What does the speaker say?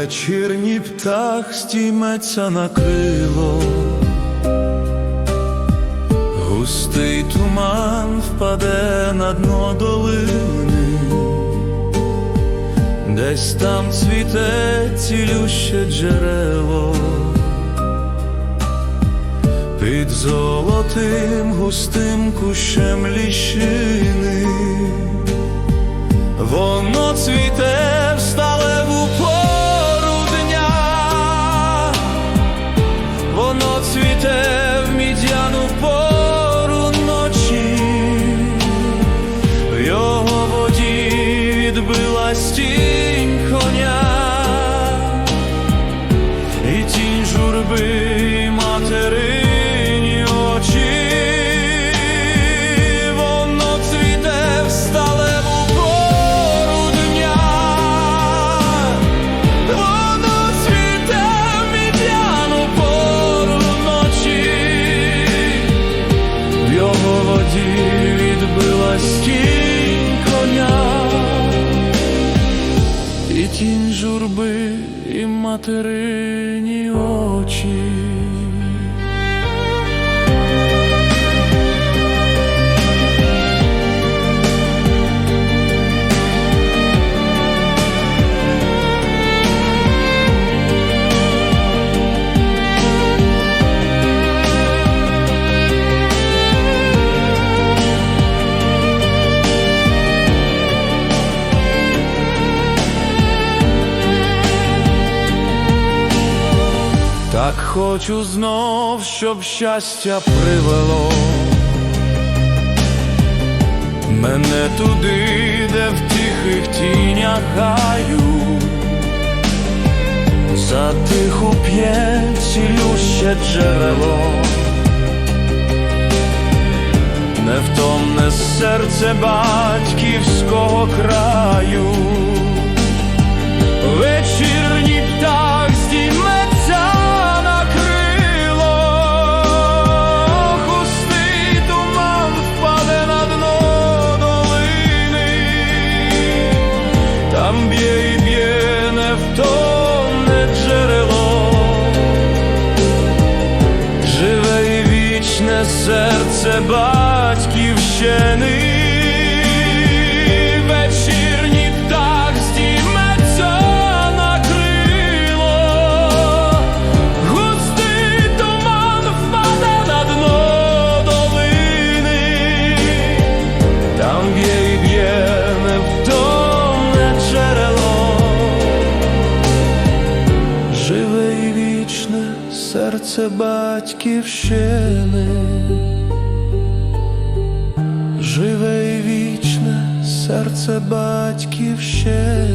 Вечірній птах стійметься на крило, густий туман впаде на дно долини, десь там цвіте цілюще джерело, під золотим густим кущем ліщини. Воно цвіте журби і материні очі. Так хочу знов, щоб щастя привело. Мене туди, де в тихих тінях гаю, затиху п'є цілюще джерело, невтомне серце батьківського краю. Вечірній птах серце батьківщини. Серце батьківщини. Живе і вічне серце батьківщини.